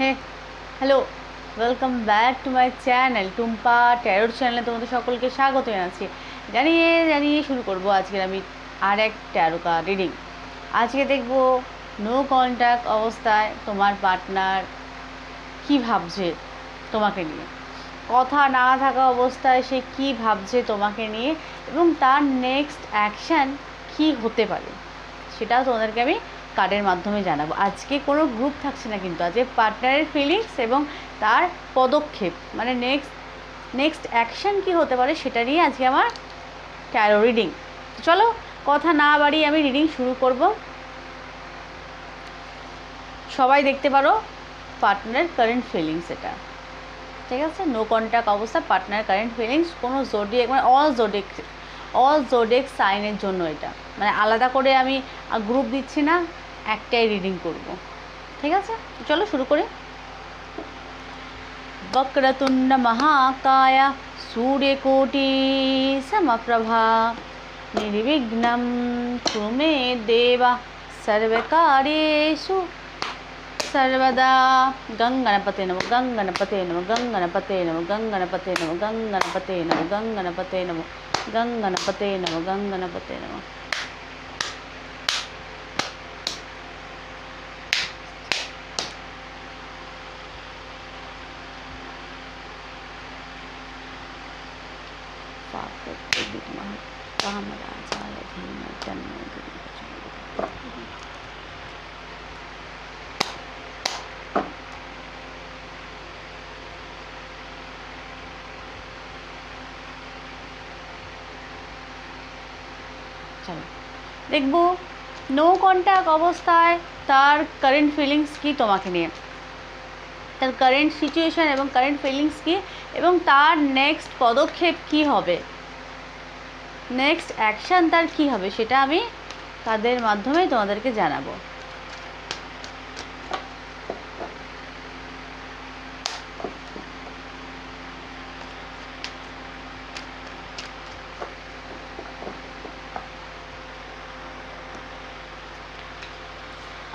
Hey hello welcome back to my channel Tumpa ট্যারোর চ্যানেলে তোমাদের সকলকে স্বাগত জানাচ্ছি। জানিয়ে জানিয়ে শুরু করব আজকের আমি আর এক ট্যারো রিডিং আজকে দেখব নো কন্ট্যাক্ট অবস্থায় তোমার পার্টনার কি ভাবছে তোমাকে নিয়ে। কথা না থাকা অবস্থায় সে কি ভাবছে তোমাকে নিয়ে এবং তার নেক্সট অ্যাকশান কি হতে পারে। সেটাও তোমাদেরকে আমি কার্ডের মাধ্যমে জানাব। আজকে কোনো গ্রুপ থাকছে না কিন্তু, আজকে পার্টনারের ফিলিংস এবং তার পদক্ষেপ মানে নেক্সট নেক্সট অ্যাকশন কি হতে পারে সেটা নিয়ে আজকে আমার ট্যারো রিডিং চলো, কথা না বাড়িয়ে আমি রিডিং শুরু করব। সবাই দেখতে পারো পার্টনারের কারেন্ট ফিলিংস এটা। ঠিক আছে? নো কন্ট্যাক্ট অবস্থা পার্টনার কারেন্ট ফিলিংস কোনো জোডিয়েক মানে অল জোডেক অল জোডেক সাইনের জন্য এটা। মানে আলাদা করে আমি গ্রুপ দিচ্ছি না। একটাই রিডিং করব ঠিক আছে চলো শুরু করি वक्रतुण्ड महाकाय सूर्यकोटि समप्रभा निर्विघ्नं कुरु मे देव सर्वकार्येषु सर्वदा गङ्गणपते नमो गङ्गणपते नमो गङ्गणपते नमो गङ्गणपते नमो गङ्गणपते नमो गङ्गणपते नमो गङ्गणपते नमो गङ्गणपते नमो চলো দেখব নো কন্ট্যাক্ট অবস্থায় তার কারেন্ট ফিলিংস কি তোমাকে নিয়ে? তার কারেন্ট সিচুয়েশান এবং কারেন্ট ফিলিংস কী? এবং তার নেক্সট পদক্ষেপ কি হবে? নেক্সট অ্যাকশান তার কি হবে? সেটা আমি তাদের মাধ্যমে তোমাদেরকে জানাব।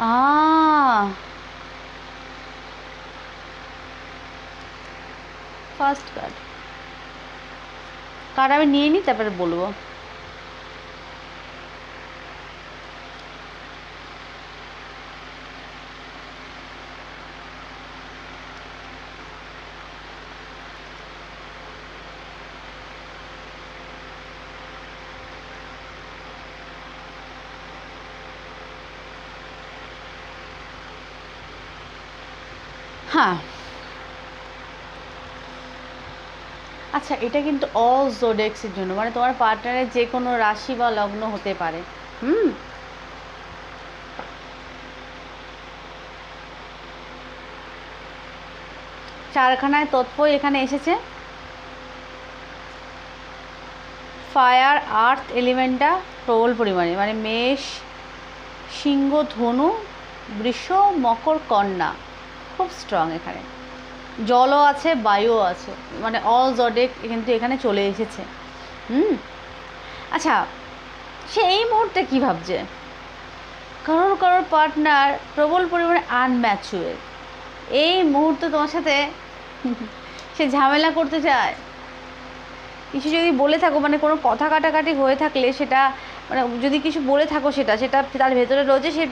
আহ ফার্স্ট কার্ড কার্ড আমি নিয়ে নিই তারপরে বলব হ্যাঁ আচ্ছা এটা কিন্তু অল জোডেক্সের জন্য। মানে তোমার পার্টনারের যে কোনো রাশি বা লগ্ন হতে পারে। হুম? চারখানায় তৎপর এখানে এসেছে। ফায়ার আর্থ এলিমেন্টটা প্রবল পরিমাণে। মানে মেষ, সিংহ, ধনু, বৃষ, মকর, কন্যা। খুব স্ট্রং এখানে। জলও আছে, বায়ুও আছে। মানে অল জডেক কিন্তু এখানে চলে এসেছে। হুম? আচ্ছা সে এই মুহূর্তে কী ভাবছে? কারোর কারোর পার্টনার প্রবল পরিমাণে আনম্যাচুয়ার এই মুহূর্তে তোমার সাথে সে ঝামেলা করতে চায়। কিছু যদি বলে থাকো মানে কোনো কথা কাটাকাটি হয়ে থাকলে সেটা মানে যদি কিছু বলে থাকো সেটা সেটা তার ভেতরে রয়েছে, সে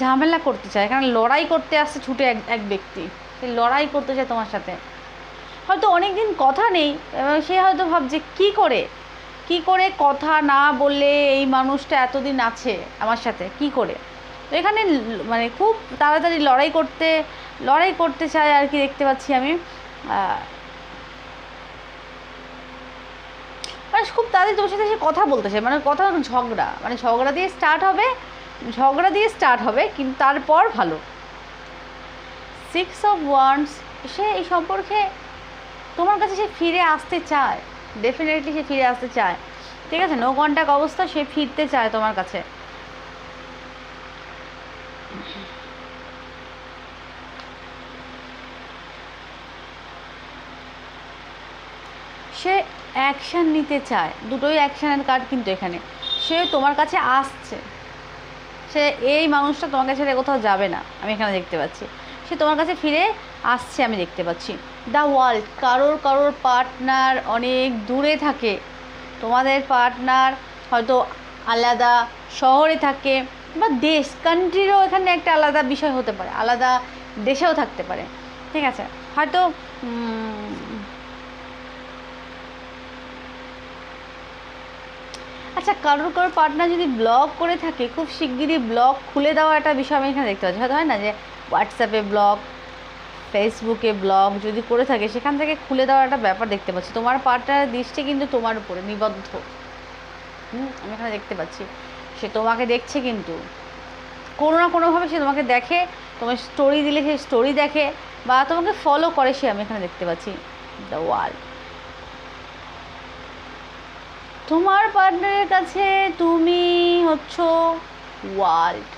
ঝামেলা করতে চায়, কারণ লড়াই করতে আসছে ছুটে এক এক ব্যক্তি। সে লড়াই করতে চায় তোমার সাথে। হয়তো অনেক দিন কথা নেই সে হয়তো ভাবছে, কি করে? কি করে কথা না বললে এই মানুষটা এতদিন আছে আমার সাথে? কি করে? তো এখানে মানে খুব তাড়াতাড়ি লড়াই করতে লড়াই করতে চায় আর কি দেখতে পাচ্ছি আমি। মানে খুব তাড়াতাড়ি তোমার সাথে সে কথা বলতে চায় মানে কথা ঝগড়া মানে ঝগড়া দিয়ে স্টার্ট হবে ঝগড়া দিয়ে স্টার্ট হবে, কিন্তু তারপর ভালো। সিক্স অফ ওয়ান্স সে এই সম্পর্কে তোমার কাছে সে ফিরে আসতে চায় ডেফিনেটলি সে ফিরে আসতে চায়। ঠিক আছে নো কন্ট্যাক্ট অবস্থা, সে ফিরতে চায় তোমার কাছে। সে অ্যাকশান নিতে চায়, দুটোই অ্যাকশানের কার্ড কিন্তু এখানে। সে তোমার কাছে আসছে। সে এই মানুষটা তোমাকে ছেড়ে কোথাও যাবে না। আমি এখানে দেখতে পাচ্ছি। সে তোমার কাছে ফিরে আসছে, আমি দেখতে পাচ্ছি। দ্য ওয়ার্ল্ড, কারোর কারোর পার্টনার অনেক দূরে থাকে। তোমাদের পার্টনার হয়তো আলাদা শহরে থাকে বা দেশ কান্ট্রিরও এখানে একটা আলাদা বিষয় হতে পারে, আলাদা দেশেও থাকতে পারে। ঠিক আছে? হয়তো আচ্ছা কারোর কারোর পার্টনার যদি ব্লগ করে থাকে, খুব শিগগিরই ব্লগ খুলে দেওয়া একটা বিষয় আমি এখানে দেখতে পাচ্ছি। হয়তো হয় না যে হোয়াটসঅ্যাপে ব্লগ ফেসবুকে ব্লগ যদি করে থাকে, সেখান থেকে খুলে দেওয়ার একটা ব্যাপার দেখতে পাচ্ছি। তোমার পার্টনারের দৃষ্টি কিন্তু তোমার উপরে নিবদ্ধ। হুম, আমি এখানে দেখতে পাচ্ছি। সে তোমাকে দেখছে কিন্তু। কোনো না কোনোভাবে সে তোমাকে দেখে, তোমার স্টোরি দিলে সে স্টোরি দেখে, বা তোমাকে ফলো করে সে, আমি এখানে দেখতে পাচ্ছি। দ্য ওয়ার্ল্ড তোমার পার্টনারের কাছে তুমি হচ্ছ ওয়ার্ল্ড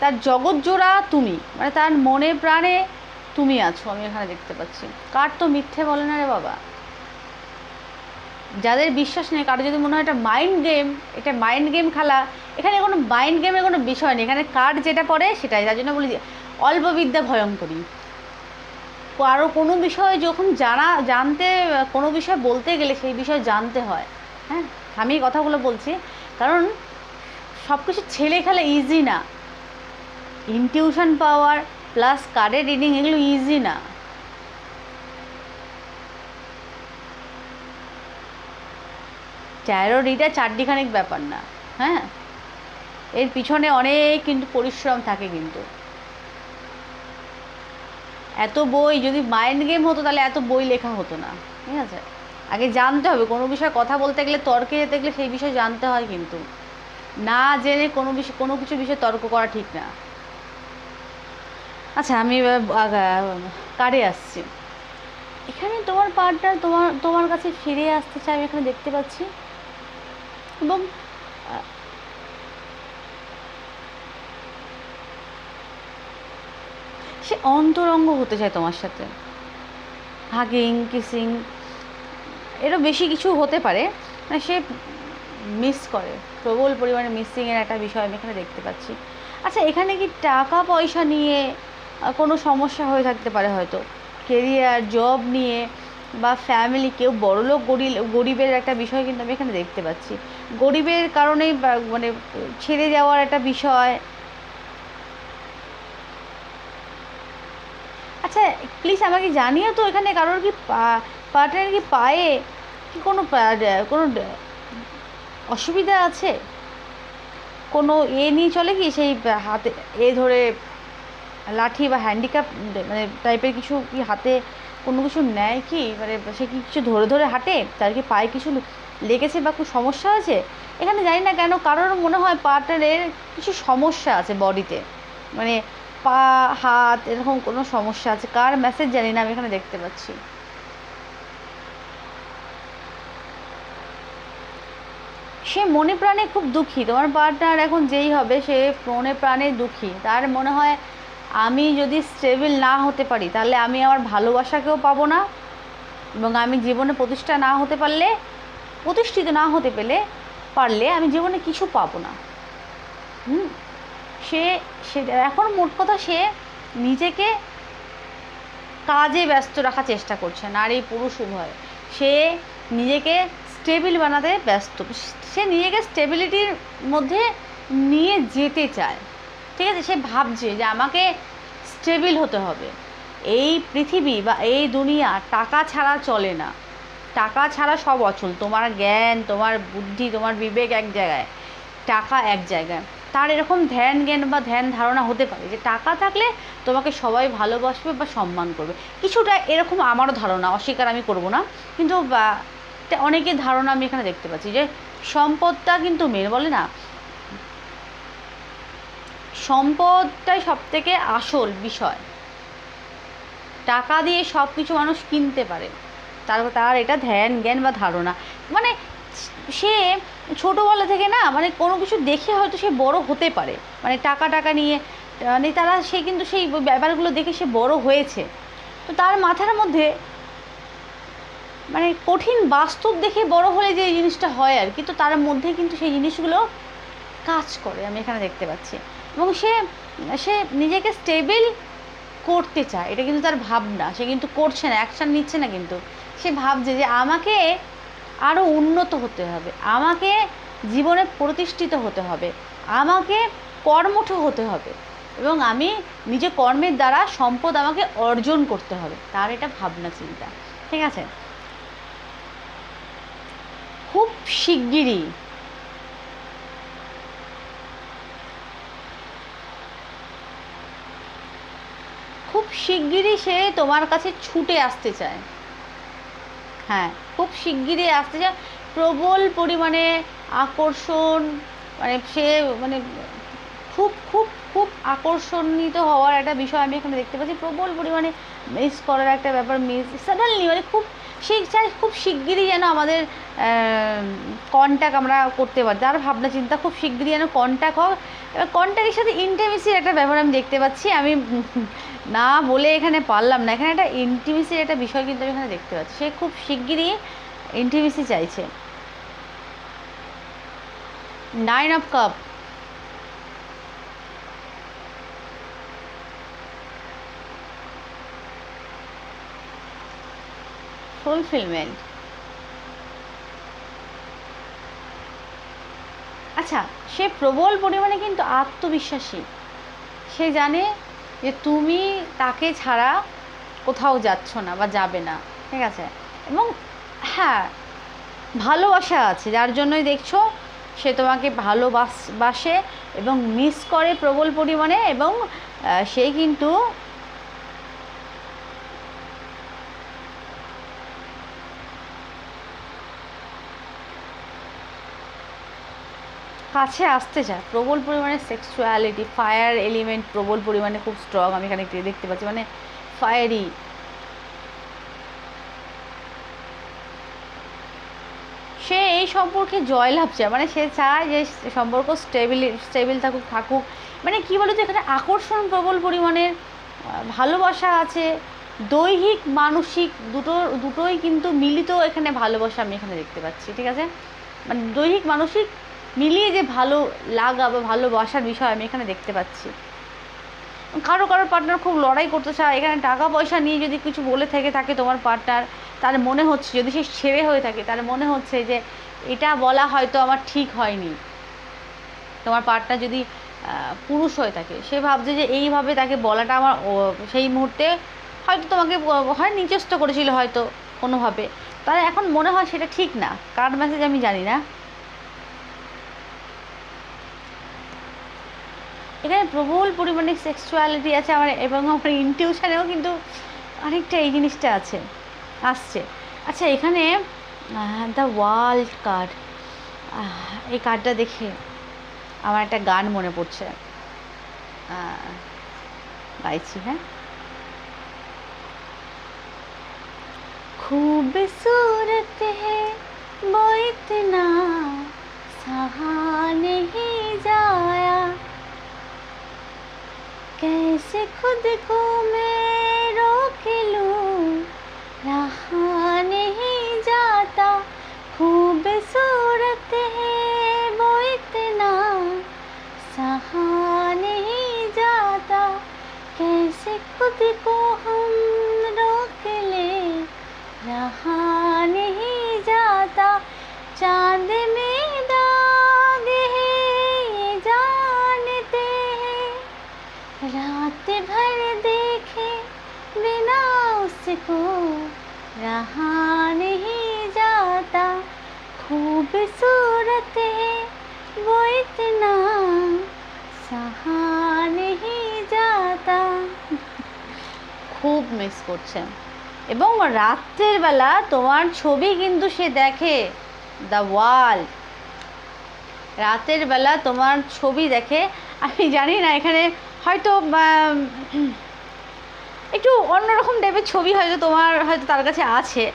তার জগৎ জোড়া তুমি মানে তার মনে প্রাণে তুমি আছো, আমি এখানে দেখতে পাচ্ছি। কার তো মিথ্যে বলে না রে বাবা। যাদের বিশ্বাস নেই, কারও যদি মনে হয় এটা মাইন্ড গেম এটা মাইন্ড গেম খেলা, এখানে কোনো মাইন্ড গেমের কোনো বিষয় নেই। এখানে কার্ড যেটা পড়ে সেটাই, তার জন্য বলি অল্প বিদ্যা ভয়ঙ্করী। কারও কোনো বিষয়ে যখন জানা, জানতে, কোনো বিষয় বলতে গেলে সেই বিষয় জানতে হয়। হ্যাঁ আমি এই কথাগুলো বলছি, কারণ সব কিছু ছেলে খেলা ইজি না। ইনটিউশন পাওয়ার প্লাস কার্ডের রিডিং এগুলো ইজি না। ট্যারো রিডার চারটিখানিক ব্যাপার না হ্যাঁ? এর পিছনে অনেক কিন্তু পরিশ্রম থাকে কিন্তু। এত বই যদি মাইন্ড গেম হতো তাহলে এত বই লেখা হতো না, ঠিক আছে? আগে জানতে হবে, কোনো বিষয়ে কথা বলতে গেলে, তর্কে যেতে গেলে সেই বিষয়ে জানতে হয় কিন্তু। না জেনে কোনো বিষয়, কোনো কিছু বিষয়ে তর্ক করা ঠিক না। আচ্ছা আমি কারে আসছি। এখানে তোমার পার্টনার তোমার তোমার কাছে ফিরে আসতে চাই আমি এখানে দেখতে পাচ্ছি। এবং সে অন্তরঙ্গ হতে চায় তোমার সাথে। হাগিং কিসিং এরও বেশি কিছু হতে পারে। মানে সে মিস করে। প্রবল পরিমাণে মিসিংয়ের একটা বিষয় আমি এখানে দেখতে পাচ্ছি। আচ্ছা এখানে কি টাকা পয়সা নিয়ে কোনো সমস্যা হয়ে থাকতে পারে হয়তো? কেরিয়ার জব নিয়ে বা ফ্যামিলি কেউ বড়লোক গরিব গরিবের একটা বিষয় কিন্তু আমি এখানে দেখতে পাচ্ছি। গরিবের কারণেই মানে ছেড়ে যাওয়ার একটা বিষয়। আচ্ছা প্লিজ আমাকে জানিও তো এখানে কারোর কি পার্টনার কি পায়ে কি কোনো কোনো অসুবিধা আছে? কোনো এ নিয়ে চলে কি সেই হাতে, এ ধরে লাঠি বা হ্যান্ডিক্যাপ মানে টাইপের কিছু কি হাতে কোনো কিছু নেয় কি? মানে সে কি কিছু ধরে ধরে হাঁটে? তার কি পায়ে কিছু লেগেছে বা কোনো সমস্যা আছে? এখানে জানি না কেন কারোর মনে হয় পার্টনারের কিছু সমস্যা আছে বডিতে। মানে পা, হাত, এরকম কোনো সমস্যা আছে। কার মেসেজ জানি না, আমি এখানে দেখতে পাচ্ছি। সে মনে প্রাণে খুব দুঃখী। তোমার পার্টনার এখন যেই হবে, সে মনে প্রাণে দুঃখী। তার মনে হয় আমি যদি স্টেবল না হতে পারি, তাহলে আমি আমার ভালোবাসাকেও পাবো না এবং আমি জীবনে প্রতিষ্ঠা না হতে পারলে, প্রতিষ্ঠিত না হতে পেলে, পারলে আমি জীবনে কিছু পাবো না। হুম? সে সে, এখন মোট কথা সে নিজেকে কাজে ব্যস্ত রাখার চেষ্টা করছে নারী পুরুষ উভয়। সে নিজেকে স্টেবিল বানাতে ব্যস্ত। সে নিজেকে স্টেবিলিটির মধ্যে নিয়ে যেতে চায়। ঠিক আছে? সে ভাবছে যে আমাকে স্টেবিল হতে হবে। এই পৃথিবী বা এই দুনিয়া টাকা ছাড়া চলে না। টাকা ছাড়া সব অচল। তোমার জ্ঞান, তোমার বুদ্ধি, তোমার বিবেক এক জায়গায়। টাকা এক জায়গায়। তার এরকম ধ্যান জ্ঞান বা ধ্যান ধারণা হতে পারে যে টাকা থাকলে তোমাকে সবাই ভালোবাসবে বা সম্মান করবে। কিছুটা এরকম আমারও ধারণা। অস্বীকার আমি করব না। কিন্তু এটা অনেকের ধারণা আমি এখানে দেখতে পাচ্ছি যে সম্পদটা কিন্তু মেন বলে না। সম্পদটাই সব থেকে আসল বিষয়। টাকা দিয়ে সব কিছু মানুষ কিনতে পারে। তার তার এটা ধ্যান, জ্ঞান বা ধারণা। মানে সে ছোটোবেলা থেকে না মানে কোনো কিছু দেখে হয়তো সে বড় হতে পারে। মানে টাকা টাকা নিয়ে মানে তারা সে কিন্তু সেই ব্যাপারগুলো দেখে সে বড় হয়েছে। তো তার মাথার মধ্যে মানে কঠিন বাস্তব দেখে বড় হলে যে জিনিসটা হয় আর কি, তো তার মধ্যে কিন্তু সেই জিনিসগুলো কাজ করে, আমি এখানে দেখতে পাচ্ছি। এবং সে সে নিজেকে স্টেবল করতে চায়, এটা কিন্তু তার ভাবনা, সে কিন্তু করছে না অ্যাকশান নিচ্ছে না কিন্তু। সে ভাবছে যে আমাকে আরও উন্নত হতে হবে, আমাকে জীবনে প্রতিষ্ঠিত হতে হবে, আমাকে কর্মঠ হতে হবে, এবং আমি নিজে কর্মের দ্বারা সম্পদ আমাকে অর্জন করতে হবে, তার এটা ভাবনা চিন্তা। ঠিক আছে? খুব শিগগিরই। খুব শিগগিরই সে তোমার কাছে ছুটে আসতে চায়। হ্যাঁ খুব শিগগিরই আসতে চায়। প্রবল পরিমাণে আকর্ষণ মানে সে মানে খুব খুব খুব আকর্ষণিত হওয়ার একটা বিষয় আমি এখানে দেখতে পাচ্ছি। প্রবল পরিমাণে মিস করার একটা ব্যাপার মিস সাডেনলি মানে খুব সেই চাই খুব শিগগিরই যেন আমাদের কন্ট্যাক্ট আমরা করতে পারি। তার ভাবনা চিন্তা খুব শিগগিরই যেন কন্ট্যাক্ট হোক। এবার কন্ট্যাক্টের সাথে ইন্টিমেসির একটা ব্যাপার আমি দেখতে পাচ্ছি। আমি না বলে এখানে পারলাম না। এখানে একটা ইন্টিমেসির একটা বিষয় কিন্তু আমি এখানে দেখতে পাচ্ছি। সে খুব শিগগিরই ইন্টিমেসি চাইছে। নাইন অফ কাপ ফুলফিলমেন্ট আচ্ছা সে প্রবল পরিমাণে কিন্তু আত্মবিশ্বাসী। সে জানে যে তুমি তাকে ছাড়া কোথাও যাচ্ছ না বা যাবে না, ঠিক আছে? এবং হ্যাঁ ভালোবাসা আছে, যার জন্যই দেখছ সে তোমাকে ভালোবাসে এবং মিস করে প্রবল পরিমাণে এবং সে কিন্তু কাছে আসতে চায়। প্রবল পরিমাণে সেক্সুয়ালিটি ফায়ার এলিমেন্ট প্রবল পরিমাণে খুব স্ট্রং আমি এখানে দেখতে পাচ্ছি মানে ফায়ারি সে এই সম্পর্কে জয়লাভ চায় মানে সে চায় যে সম্পর্ক স্টেবিল স্টেবিল থাকুক থাকুক। মানে কী বলতো, এখানে আকর্ষণ প্রবল পরিমাণের ভালোবাসা আছে। দৈহিক, মানসিক, দুটো, দুটোই কিন্তু মিলিত এখানে ভালোবাসা আমি এখানে দেখতে পাচ্ছি, ঠিক আছে? মানে দৈহিক, মানসিক মিলিয়ে যে ভালো লাগা বা ভালোবাসার বিষয় আমি এখানে দেখতে পাচ্ছি। কারও কারও পার্টনার খুব লড়াই করতে চায়, এখানে টাকা পয়সা নিয়ে যদি কিছু বলে থেকে থাকে তোমার পার্টনার তার মনে হচ্ছে, যদি সে ছেড়ে হয়ে থাকে, তার মনে হচ্ছে যে এটা বলা হয়তো আমার ঠিক হয়নি। তোমার পার্টনার যদি পুরুষ হয়ে থাকে, সে ভাবছে যে এইভাবে তাকে বলাটা আমার সেই মুহূর্তে হয়তো তোমাকে হয় নিচস্ত করেছিল হয়তো কোনোভাবে। তার এখন মনে হয় সেটা ঠিক না। কার মেসেজ আমি জানি না। এখানে প্রবল পরিমাণে সেক্সুয়ালিটি আছে আমার এবং আমার ইনটিউশনেও কিন্তু অনেকটা এই জিনিসটা আছে আসছে আচ্ছা এখানে দ্য ওয়ার্ল্ড কার্ড এই কার্ডটা দেখে আমার একটা গান মনে পড়ছে গাইছি হ্যাঁ खूबसूरत है वो इतना सहा नहीं जाया कैसे खुद को उसको रहा नहीं जाता खूबसूरत है वो इतना सहा नहीं जाता খুব মিস করছে এবং রাত্রের বেলা তোমার ছবি কিন্তু সে দেখে দ্য ওয়ার্ল্ড রাতের বেলা তোমার ছবি দেখে আমি জানি না এখানে হয়তো একটু অন্যরকম টাইপের ছবি হয়তো তোমার হয়তো তার কাছে আছে।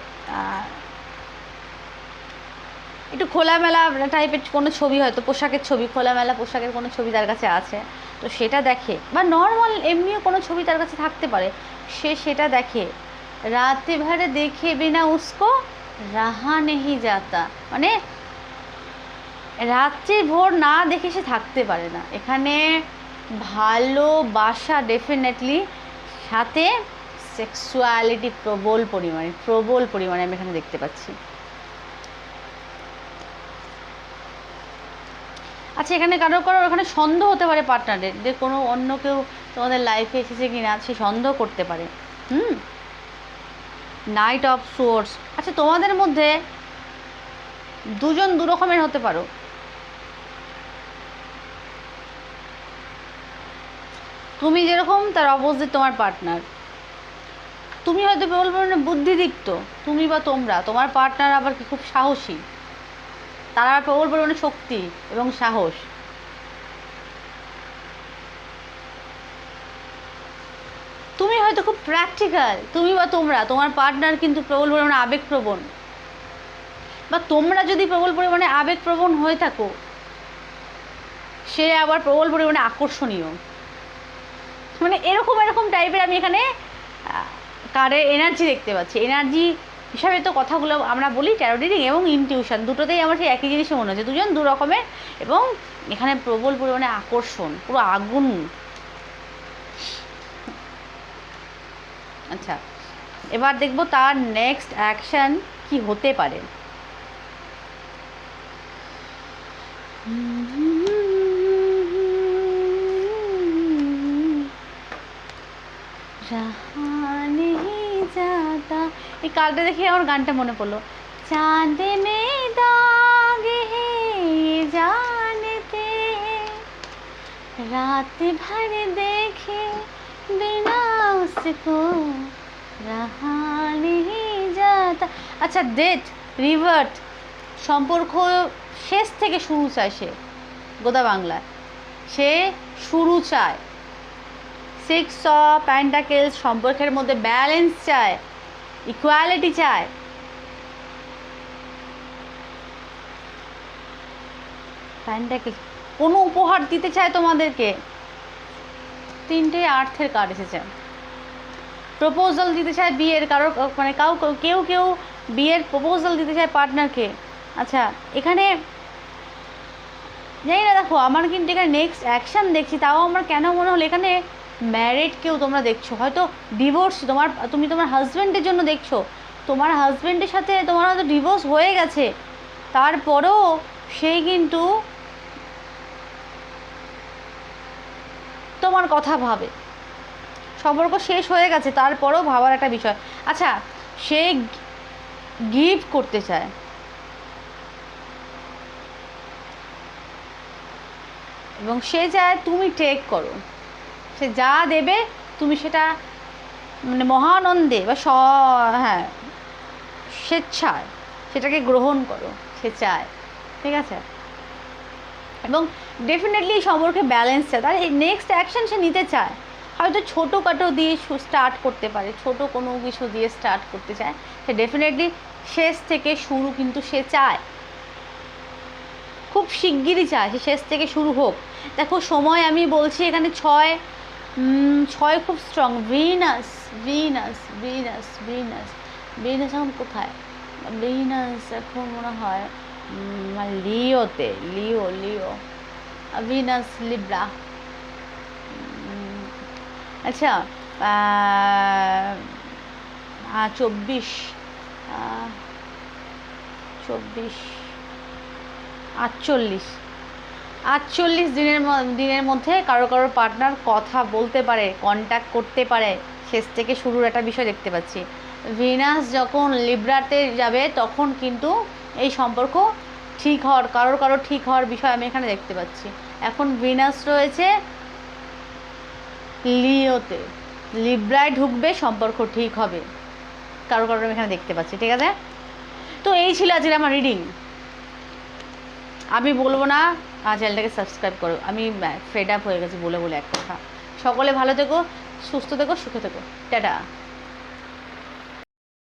একটু খোলামেলা টাইপের কোনো ছবি হয়তো, পোশাকের ছবি, খোলামেলা পোশাকের কোনো ছবি তার কাছে আছে। তো সেটা দেখে, বা নর্মাল এমনিও কোনো ছবি তার কাছে থাকতে পারে, সে সেটা দেখে। রাতে ভরে দেখে বিনা উসকো, রাহা নেহি যাতা। মানে রাত্রি ভোর না দেখে সে থাকতে পারে না। এখানে ভালোবাসা ডেফিনেটলি সাথে সেক্সুয়ালিটি প্রবল পরিমাণে প্রবল পরিমাণে আমি এখানে দেখতে পাচ্ছি। আচ্ছা এখানে কারও কারও এখানে সন্দেহ হতে পারে পার্টনারের যে কোনো অন্য কেউ তোমাদের লাইফে এসেছে কি না সে সন্দেহ করতে পারে। হুম? নাইট অফ সোর্স আচ্ছা তোমাদের মধ্যে দুজন দু রকমের হতে পারো। তুমি যেরকম, তার অপোজিট তোমার পার্টনার তুমি হয়তো প্রবল পরিমাণে বুদ্ধিদীপ্ত, তুমি বা তোমরা, তোমার পার্টনার আবার কি খুব সাহসী? তারা প্রবল পরিমাণে শক্তি এবং সাহস। তুমি হয়তো খুব প্র্যাকটিক্যাল তুমি বা তোমরা, তোমার পার্টনার কিন্তু প্রবল পরিমাণে আবেগপ্রবণ। বা তোমরা যদি প্রবল পরিমাণে আবেগপ্রবণ হয়ে থাকো, সে আবার প্রবল পরিমাণে আকর্ষণীয়। মানে এরকম এরকম টাইপের আমি এখানে কারের এনার্জি দেখতে পাচ্ছি। এনার্জি হিসাবে তো কথাগুলো আমরা বলি ট্যারো রিডিং এবং ইনটিউশন দুটোতেই আমার সেই একই জিনিসই মনে হচ্ছে। দুজন দু রকমের এবং এখানে প্রবল পরিমাণে আকর্ষণ, পুরো আগুন। আচ্ছা এবার দেখব তার নেক্সট অ্যাকশন কি হতে পারে। रहा রাহানি যাতা এই কালটা দেখে আমার গানটা মনে পড়ল। চাঁদে মে দাগ হে জানতে, রাত ভর দেখে বিনা উসকো রাহানি জাতা আচ্ছা ডেট রিভার্ট সম্পর্ক শেষ থেকে শুরু চায় সে গোদা বাংলায়। সে শুরু চায়। সিক্স অফ প্যান্টাকেলস সম্পর্কের মধ্যে ব্যালেন্স চায় ইকুয়ালিটি চায়। প্যান্টাকেলস কোনো উপহার দিতে চায় তোমাদেরকে? তিনটে আর্থের কার্ড এসেছে। প্রপোজাল দিতে চায় বিয়ের কারোর মানে কাউ, কেউ কেউ বিয়ের প্রপোজাল দিতে চায় পার্টনারকে আচ্ছা এখানে জানি না দেখো, আমার কিন্তু এখানে নেক্সট অ্যাকশন দেখছি, তাও আমার কেন মনে হলো, এখানে ম্যারিড কেউ তোমরা দেখছ? হয়তো ডিভোর্স তোমার, তুমি তোমার হাজব্যান্ডের জন্য দেখছ। তোমার হাজব্যান্ডের সাথে তোমার হয়তো ডিভোর্স হয়ে গেছে। তারপরেও সেই কিন্তু তোমার কথা ভাবে। সম্পর্ক শেষ হয়ে গেছে, তারপরেও ভাবার একটা বিষয়। আচ্ছা সে গিফট করতে চায়। এবং সে চায় তুমি টেক করো। সে যা দেবে, তুমি সেটা মানে মহানন্দে বা স হ্যাঁ স্বেচ্ছায় সেটাকে গ্রহণ করো সে চায় ঠিক আছে? এবং ডেফিনেটলি সম্পর্কে ব্যালেন্স চায় তার এই নেক্সট অ্যাকশন সে নিতে চায়। হয়তো ছোটোখাটো দিয়ে স্টার্ট করতে পারে, ছোট কোনো কিছু দিয়ে স্টার্ট করতে চায়। সে ডেফিনেটলি শেষ থেকে শুরু কিন্তু সে চায়। খুব শিগগিরই চায়, সে শেষ থেকে শুরু হোক। দেখো, সময় আমি বলছি এখানে ছয় ছয় খুব strong Venus Venus Venus Venus Venus এখন কোথায়? ভিনাস এখন মনে হয় লিওতে, লিও লিও। ভিনাস লিব্রা আচ্ছা চব্বিশ। চব্বিশ, আটচল্লিশ। আটচল্লিশ দিনের দিনের মধ্যে কারও কারও পার্টনার কথা বলতে পারে কন্ট্যাক্ট করতে পারে। শেষ থেকে শুরুর একটা বিষয় দেখতে পাচ্ছি। ভিনাস যখন লিব্রাতে যাবে, তখন কিন্তু এই সম্পর্ক ঠিক হওয়ার, কারোর কারোর ঠিক হওয়ার বিষয় আমি এখানে দেখতে পাচ্ছি। এখন ভিনাস রয়েছে লিওতে লিব্রায় ঢুকবে, সম্পর্ক ঠিক হবে। কারও কারোর আমি এখানে দেখতে পাচ্ছি, ঠিক আছে? তো এই ছিল আজকে আমার রিডিং আমি বলব না চ্যানেলটাকে সাবস্ক্রাইব করো। আমি ফেড আপ হয়ে গেছি বলে বলে এক কথা। সকলে ভালো থেকো, সুস্থ থেকো, সুখে থেকো। টাটা।